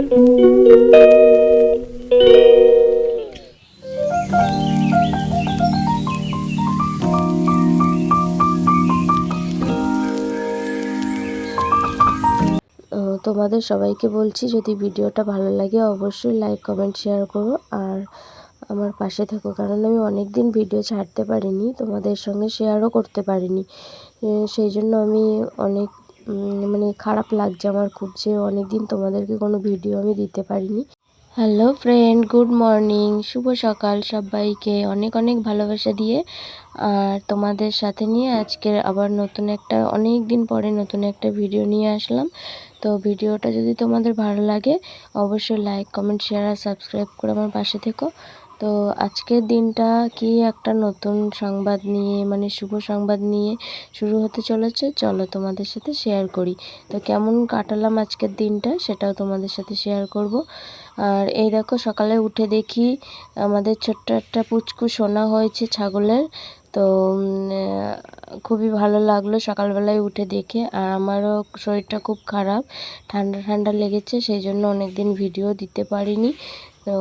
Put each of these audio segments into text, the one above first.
তোমাদের সবাইকে বলছি, যদি ভিডিওটা ভালো লাগে অবশ্যই লাইক কমেন্ট শেয়ার করো। আর আমার পাশে থেকো, কারণ আমি অনেক দিন ভিডিও ছাড়তে পারিনি, তোমাদের সঙ্গে শেয়ারও করতে পারিনি। সেই জন্য আমি অনেক মানে খারাপ লাগছে আমার খুব যে অনেক দিন তোমাদেরকে কোনো ভিডিও আমি দিতে পারিনি। হ্যালো ফ্রেন্ড গুড মর্নিং শুভ সকাল সবাইকে। অনেক অনেক ভালোবাসা দিয়ে, আর তোমাদের সাথে নিয়ে আজকের আবার নতুন একটা অনেক দিন পরে নতুন একটা ভিডিও নিয়ে আসলাম। তো ভিডিওটা যদি তোমাদের ভালো লাগে, অবশ্যই লাইক কমেন্ট শেয়ার আর সাবস্ক্রাইব করে আমার পাশে থেকো। তো আজকের দিনটা কি একটা নতুন সংবাদ নিয়ে মানে শুভ সংবাদ নিয়ে শুরু হতে চলেছে? চলো তোমাদের সাথে শেয়ার করি। তো কেমন কাটালাম আজকের দিনটা সেটাও তোমাদের সাথে শেয়ার করব। আর এই দেখো সকালে উঠে দেখি আমাদের ছোট্ট একটা পুচকু সোনা হয়েছে ছাগলের। তো খুবই ভালো লাগল সকালবেলায় উঠে দেখে। আর আমারও শরীরটা খুব খারাপ, ঠান্ডা ঠান্ডা লেগেছে, সেই জন্য অনেক দিন ভিডিও দিতে পারিনি। তো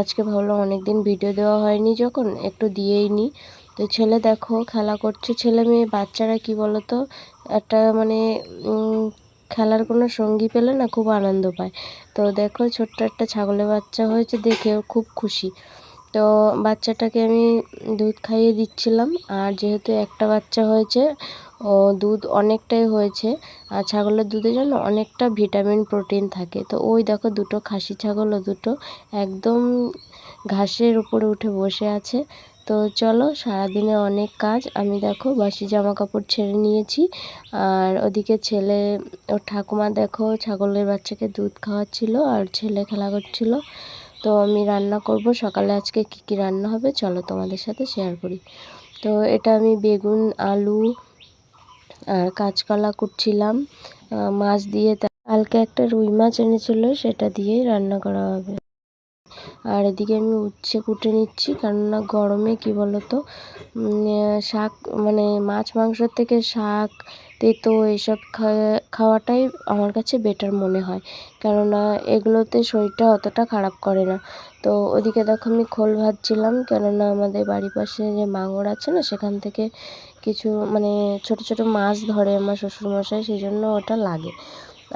আজকে ভাবলাম অনেক দিন ভিডিও দেওয়া হয়নি যখন, একটু দিয়েই নিই তো ছেলে দেখো, খেলা করছে। ছেলে মেয়ে, বাচ্চারা কি বলতো? একটা মানে খেলার কোনো সঙ্গী পেলে না খুব আনন্দ পায়। তো দেখো, ছোট্ট একটা ছাগলের বাচ্চা হয়েছে দেখেও খুব খুশি। তো বাচ্চাটাকে আমি দুধ খাইয়ে দিচ্ছিলাম। আর যেহেতু একটা বাচ্চা হয়েছে, ও দুধ অনেকটাই হয়েছে, আর ছাগলের দুধে যেন অনেকটা ভিটামিন, প্রোটিন থাকে। তো ওই দেখো দুটো খাসি ছাগলও দুটো একদম ঘাসের উপরে উঠে বসে আছে। তো চলো সারাদিনে অনেক কাজ। আমি দেখো বাসি জামা কাপড় ছেড়ে নিয়েছি। আর ওদিকে ছেলে, ওর ঠাকুমা দেখো ছাগলের বাচ্চাকে দুধ খাওয়াচ্ছিল আর ছেলে খেলা করছিল। তো আমি রান্না করব। সকালে আজকে কি কি রান্না হবে চলো তোমাদের সাথে শেয়ার করি। তো এটা আমি বেগুন, আলু আর কাঁচকলা কুটছিলাম। মাছ দিয়ে কালকে একটা রুই মাছ এনেছিল, সেটা দিয়েই রান্না করা হবে। আর এদিকে আমি উচ্ছে কুটে নিচ্ছি কেননা গরমে কি আহ, শাক মানে মাছ মাংসর থেকে শাক তেতো এসব খাওয়াটাই আমার কাছে বেটার মনে হয়। কেননা এগুলোতে শরীরটা অতটা খারাপ করে না। তো ওদিকে দেখো আমি খোল ভাজছিলাম কেননা আমাদের বাড়ির পাশে যে মাঙর আছে না সেখান থেকে কিছু মানে ছোট ছোট মাছ ধরে আমার শ্বশুরমশাই সেই জন্য ওটা লাগে।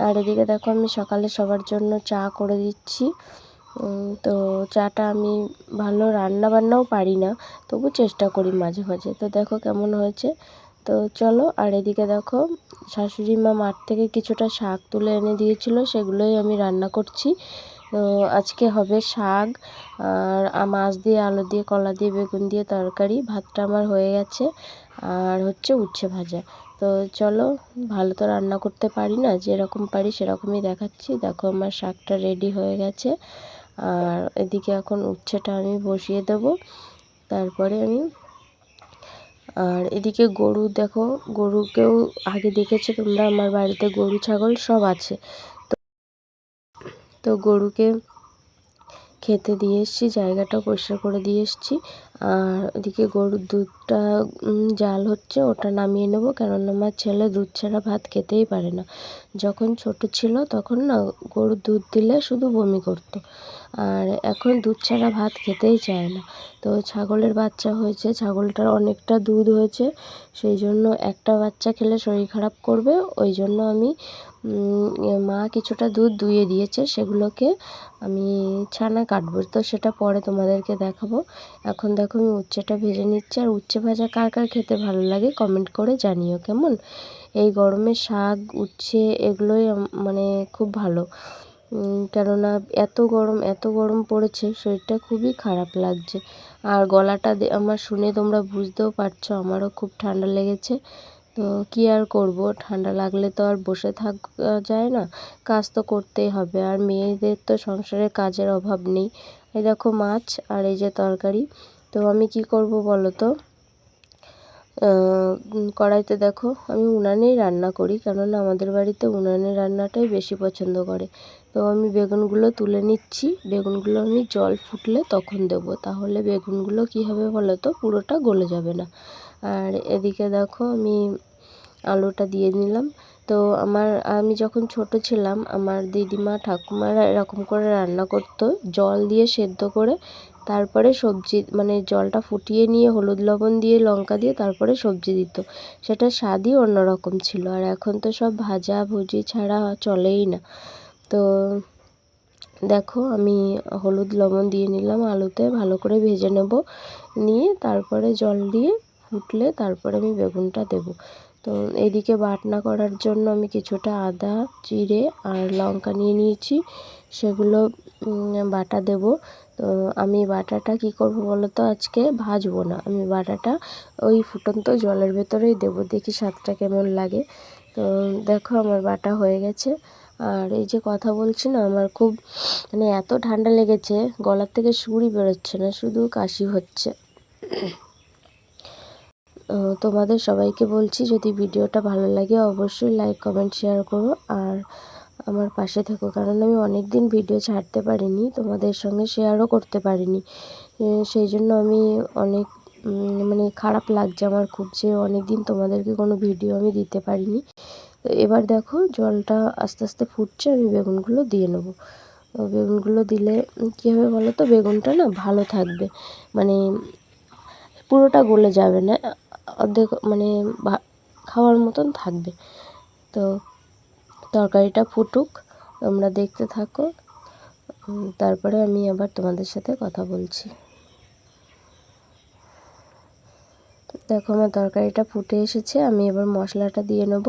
আর এদিকে দেখো আমি সকালে সবার জন্য চা করে দিচ্ছি। তো চাটা আমি ভালো রান্না বান্নাও পারি না, তবু চেষ্টা করি মাঝে মাঝে। তো দেখো কেমন হয়েছে। তো চলো, আর এদিকে দেখো, শাশুড়ি মা মাঠ থেকে কিছুটা শাক তুলে এনে দিয়েছিল, সেগুলোই আমি রান্না করছি। তো আজকে হবে শাক, আর মাছ দিয়ে, আলু দিয়ে, কলা দিয়ে, বেগুন দিয়ে তরকারি, ভাতটা আমার হয়ে গেছে, আর হচ্ছে উচ্ছে ভাজা। তো চলো, ভালো তো রান্না করতে পারি না, যেরকম পারি সেরকমই দেখাচ্ছি। দেখো আমার শাকটা রেডি হয়ে গেছে। আর এদিকে এখন উচ্ছেটা আমি বসিয়ে দেব। তারপরে আমি আর এদিকে গরু দেখো, গরুকেও আগে দেখেছ তোমরা? আমার বাড়িতে গরু, ছাগল সব আছে। তো তো গরুকে খেতে দিয়ে এসেছি, জায়গাটা পরিষ্কার করে দিয়ে এসেছি। আর এদিকে গরুর দুধটা জাল হচ্ছে, ওটা নামিয়ে নেব। কেননা আমার ছেলে দুধ ছাড়া ভাত খেতেই পারে না। যখন ছোট ছিল তখন না গরুর দুধ দিলে শুধু বমি করতো। আর এখন দুধ ছাড়া ভাত খেতেই চায় না। তো ছাগলের বাচ্চা হয়েছে, ছাগলটার অনেকটা দুধ হয়েছে, সেই জন্য একটা বাচ্চা খেলে শরীর খারাপ করবে, ওই জন্য আমি মা কিছুটা দুধ দুইয়ে দিয়েছে, সেগুলোকে আমি ছানা কাটবো। তো সেটা পরে তোমাদেরকে দেখাবো। এখন দেখো আমি উচ্ছেটা ভেজে নিচ্ছি, আর উচ্ছে ভাজা কার কার খেতে ভালো লাগে কমেন্ট করে জানিও কেমন? এই গরমে শাক, উচ্ছে এগুলোই মানে খুব ভালো। কেননা এত গরম এত গরম পড়েছে, শরীরটা খুবই খারাপ লাগছে। আর গলাটা আমার শুনে তোমরা বুঝতেও পারছ, আমারও খুব ঠান্ডা লেগেছে। তো কী আর করব, ঠান্ডা লাগলে তো আর বসে থাকা যায় না, কাজ তো করতেই হবে। আর মেয়েদের তো সংসারে কাজের অভাব নেই। এই দেখো মাছ আর এই যে তরকারি। তো আমি কি করব বলো তো? কড়াইতে দেখো, আমি উনানেই রান্না করি, কেননা আমাদের বাড়িতে উনানে রান্নাটাই বেশি পছন্দ করে। তো আমি বেগুনগুলো তুলে নিচ্ছি। বেগুনগুলো আমি জল ফুটলে তখন দেব। তাহলে বেগুনগুলো কী হবে বলো তো পুরোটা গলে যাবে না। আর এদিকে দেখো আমি আলুটা দিয়ে নিলাম। তো আমার, আমি যখন ছোট ছিলাম, আমার দিদিমা, ঠাকুমারা এরকম করে রান্না করতো। জল দিয়ে সেদ্ধ করে তারপরে সবজি মানে জলটা ফুটিয়ে নিয়ে হলুদ, লবণ দিয়ে, লঙ্কা দিয়ে তারপরে সবজি দিত। সেটা স্বাদই অন্যরকম ছিল। আর এখন তো সব ভাজা ভুজি ছাড়া চলেই না। তো দেখো আমি হলুদ লবণ দিয়ে নিলাম আলুতে, ভালো করে ভেজে নেব। নিয়ে তারপরে জল দিয়ে ফুটলে তারপরে আমি বেগুনটা দেব। তো এদিকে বাটনা করার জন্য আমি কিছুটা আদা, জিরে আর লঙ্কা নিয়ে নিয়েছি। সেগুলো বাটা দেব। তো আমি বাটাটা কি করব বলো তো আজকে ভাজবো না। আমি বাটাটা ওই ফুটন্ত জলের ভেতরেই দেবো। দেখি স্বাদটা কেমন লাগে। তো দেখো আমার বাটা হয়ে গেছে। আর এই যে কথা বলছি না, আমার খুব মানে এত ঠান্ডা লেগেছে, গলার থেকে সুরই বেরোচ্ছে না, শুধু কাশি হচ্ছে। তোমাদের সবাইকে বলছি, যদি ভিডিওটা ভালো লাগে অবশ্যই লাইক কমেন্ট শেয়ার করো। আর আমার পাশে থেকো, কারণ আমি অনেক দিন ভিডিও ছাড়তে পারিনি, তোমাদের সঙ্গে শেয়ারও করতে পারিনি। সেই জন্য আমি অনেক মানে খারাপ লাগছে আমার খুব যে অনেক দিন তোমাদেরকে কোনো ভিডিও আমি দিতে পারিনি। তো এবার দেখো জলটা আস্তে আস্তে ফুটছে, আমি বেগুনগুলো দিয়ে নেব। বেগুনগুলো দিলে কী হবে বলো তো? বেগুনটা না ভালো থাকবে। মানে পুরোটা গলে যাবে না, অর্ধেক মানে খাওয়ার মতন থাকবে। তো তরকারিটা ফুটুক, তোমরা দেখতে থাকো। তারপরে আমি আবার তোমাদের সাথে কথা বলছি। দেখো আমার তরকারিটা ফুটে এসেছে, আমি এবার মশলাটা দিয়ে নেব।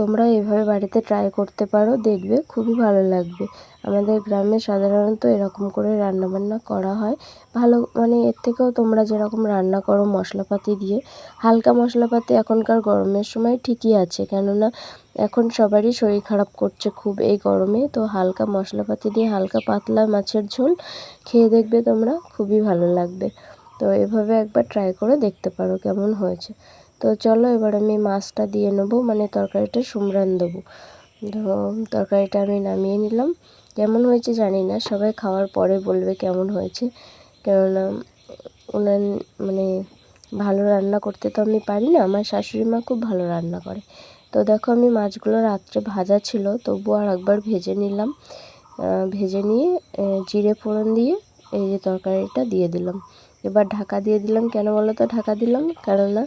তোমরা এভাবে বাড়িতে ট্রাই করতে পারো, দেখবে খুবই ভালো লাগবে। আমাদের গ্রামে সাধারণত এরকম করে রান্নাবান্না করা হয়। ভালো মানে এর থেকেও তোমরা যেরকম রান্না করো মশলাপাতি দিয়ে, হালকা মশলাপাতি এখনকার গরমের সময় ঠিকই আছে। কেননা এখন সবারই শরীর খারাপ করছে খুব এই গরমে, তো হালকা মশলাপাতি দিয়ে হালকা পাতলা মাছের ঝোল খেয়ে দেখবে তোমরা খুবই ভালো লাগবে। তো এভাবে একবার ট্রাই করে দেখতে পারো কেমন হয়েছে। তো চলো এবার আমি মাছটা দিয়ে নেব মানে তরকারিটা সুমরান দেবো। তো তরকারিটা আমি নামিয়ে নিলাম। কেমন হয়েছে জানি না, সবাই খাওয়ার পরে বলবে কেমন হয়েছে। কেননা ওনার মানে ভালো রান্না করতে তো আমি পারি না, আমার শাশুড়ি মা খুব ভালো রান্না করে। তো দেখো আমি মাছগুলো রাত্রে ভাজা ছিল তবুও আর একবার ভেজে নিলাম। ভেজে নিয়ে জিরে ফোড়ন দিয়ে এই যে তরকারিটা দিয়ে দিলাম। এবার ঢাকা দিয়ে দিলাম। কেন বলো তো ঢাকা দিলাম? কেননা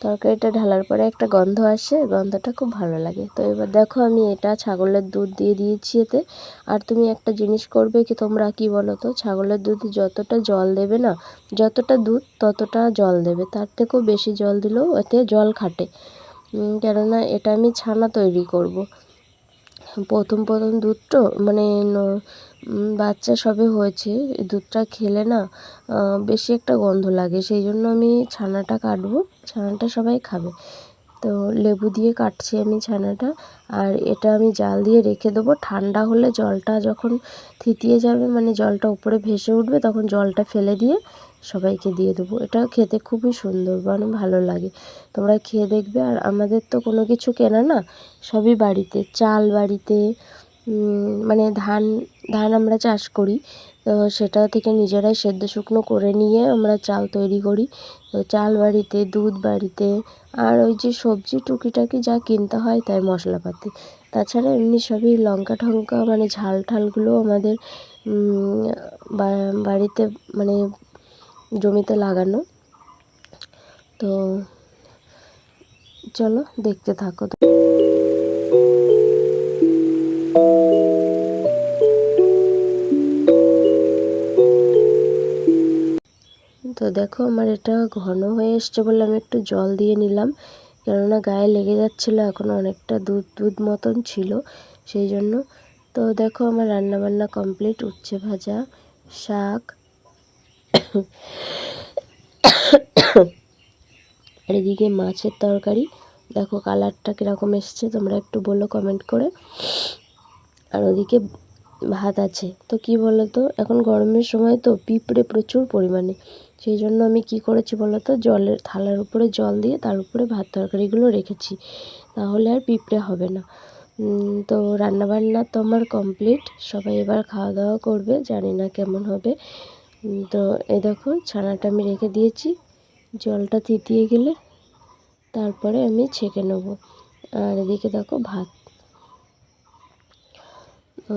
তরকারিটা ঢালার পরে একটা গন্ধ আসে, গন্ধটা খুব ভালো লাগে। তো এবার দেখো আমি এটা ছাগলের দুধ দিয়ে দিয়েছি এতে। আর তুমি একটা জিনিস করবে কি তোমরা কি বলো তো? ছাগলের দুধে যতটা জল দেবে না, যতটা দুধ ততটা জল দেবে। তার থেকেও বেশি জল দিলেও এতে জল খাটে। কেননা এটা আমি ছানা তৈরি করব। প্রথম প্রথম দুধ তো মানে বাচ্চা সবে হয়েছে দুধটা খেলে না বেশি একটা গন্ধ লাগে। সেই জন্য আমি ছানাটা কাটবো। ছানাটা সবাই খাবে। তো লেবু দিয়ে কাটছি আমি ছানাটা, আর এটা আমি জাল দিয়ে রেখে দেবো। ঠান্ডা হলে জলটা যখন থিতিয়ে যাবে মানে জলটা উপরে ভেসে উঠবে, তখন জলটা ফেলে দিয়ে সবাইকে দিয়ে দেবো। এটা খেতে খুবই সুন্দর মানে ভালো লাগে। তোমরা খেয়ে দেখবে। আর আমাদের তো কোনো কিছু কেনা না, সবই বাড়িতে। চাল বাড়িতে মানে ধান ধান আমরা চাষ করি। তো সেটা থেকে নিজেরাই সেদ্ধ শুকনো করে নিয়ে আমরা চাল তৈরি করি। তো চাল বাড়িতে, দুধ বাড়িতে আর ওই যে সবজি টুকিটাকি যা কিনতে হয় তাই মশলাপাতি। তাছাড়া এমনি সবই লঙ্কা ঠঙ্কা মানে ঝাল ঠালগুলো আমাদের বাড়িতে মানে জমিতে লাগানো। তো চলো দেখতে থাকো। তো দেখো আমার এটা ঘন হয়ে এসছে বলে আমি একটু জল দিয়ে নিলাম। কেননা গায়ে লেগে যাচ্ছিল, এখন অনেকটা দুধ দুধ মতন ছিল সেই জন্য। তো দেখো আমার রান্নাবান্না কমপ্লিট, উচ্ছে ভাজা, শাক। আর এদিকে মাছের তরকারি। দেখো কালারটা কীরকম এসছে, তোমরা একটু বলো কমেন্ট করে। আর ওদিকে ভাত আছে। তো কি বলো তো এখন গরমের সময় তো পিঁপড়ে প্রচুর পরিমাণে। সেই জন্য আমি কি করেছি বলো তো? জলের থালার উপরে জল দিয়ে তার উপরে ভাত তরকারিগুলো রেখেছি। তাহলে আর পিঁপড়ে হবে না। তো রান্নাবান্না তো আমার কমপ্লিট সবাই এবার খাওয়া দাওয়া করবে, জানি না কেমন হবে। তো এই দেখো, ছানাটা আমি রেখে দিয়েছি। জলটা থিতিয়ে গেলে তারপরে আমি ছেঁকে নেব। আর এদিকে দেখো ভাত। ও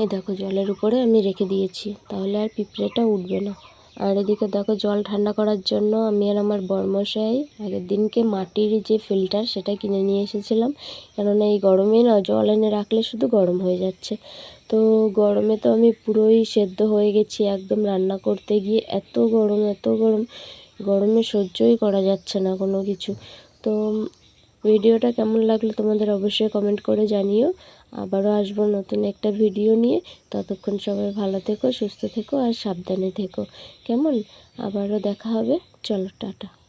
এই দেখো জলের উপরে আমি রেখে দিয়েছি, তাহলে আর পিঁপড়েটা উঠবে না। আর এদিকে দেখো জল ঠান্ডা করার জন্য আমি আর আমার বরমশাই আগের দিনকে মাটির যে ফিল্টার সেটা কিনে নিয়ে এসেছিলাম। কেননা এই গরমে না জল এনে রাখলে শুধু গরম হয়ে যাচ্ছে। তো গরমে তো আমি পুরোই সেদ্ধ হয়ে গেছি, একদম রান্না করতে গিয়ে এত গরম এত গরম। গরমে সহ্যই করা যাচ্ছে না কোনো কিছু। তো ভিডিওটা কেমন লাগল তোমাদের অবশ্যই কমেন্ট করে জানিও। আবারও আসব নতুন একটা ভিডিও নিয়ে। ততক্ষণ সবাই ভালো থেকো, সুস্থ থেকো আর সাবধানে থেকো। কেমন? আবারও দেখা হবে। চলো, টাটা।